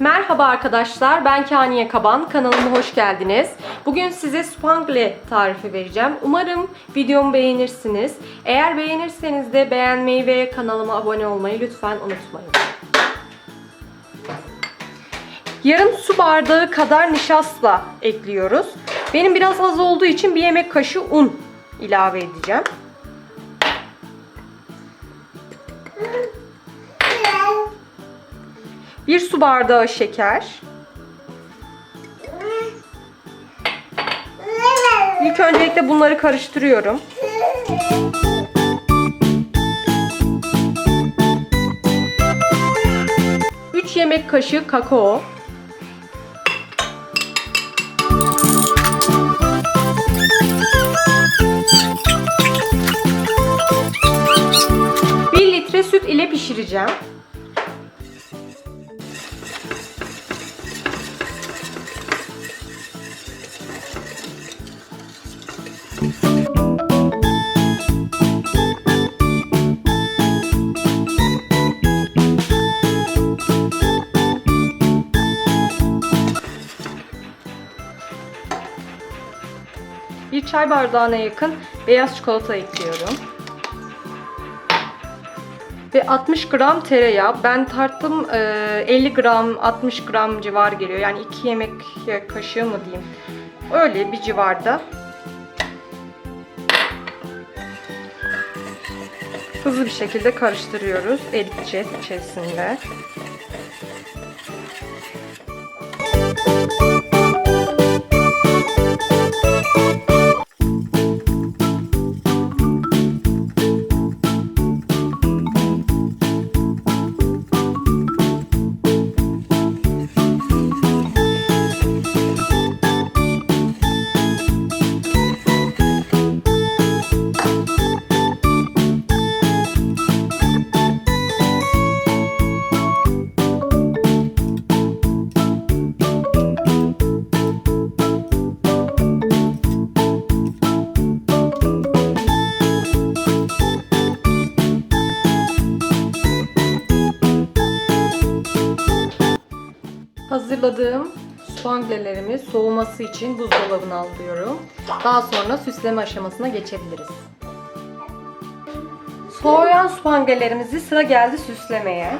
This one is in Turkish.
Merhaba arkadaşlar, ben Kaniye Kaban. Kanalıma hoş geldiniz. Bugün size spangle tarifi vereceğim. Umarım videomu beğenirsiniz. Eğer beğenirseniz de beğenmeyi ve kanalıma abone olmayı lütfen unutmayın. Yarım su bardağı kadar nişasta ekliyoruz. Benim biraz az olduğu için bir yemek kaşığı un ilave edeceğim. Bir su bardağı şeker. İlk öncelikle bunları karıştırıyorum. Üç yemek kaşığı kakao. Bir litre süt ile pişireceğim. Bir çay bardağına yakın beyaz çikolata ekliyorum. Ve 60 gram tereyağı. Ben tarttım e, 50 gram 60 gram civar geliyor. Yani 2 yemek kaşığı mı diyeyim. Öyle bir civarda. Hızlı bir şekilde karıştırıyoruz. Eriteceğiz içerisinde. Hazırladığım spanglelerimi soğuması için buzdolabına alıyorum. Daha sonra süsleme aşamasına geçebiliriz. Soğuyan spanglelerimizi sıra geldi süslemeye.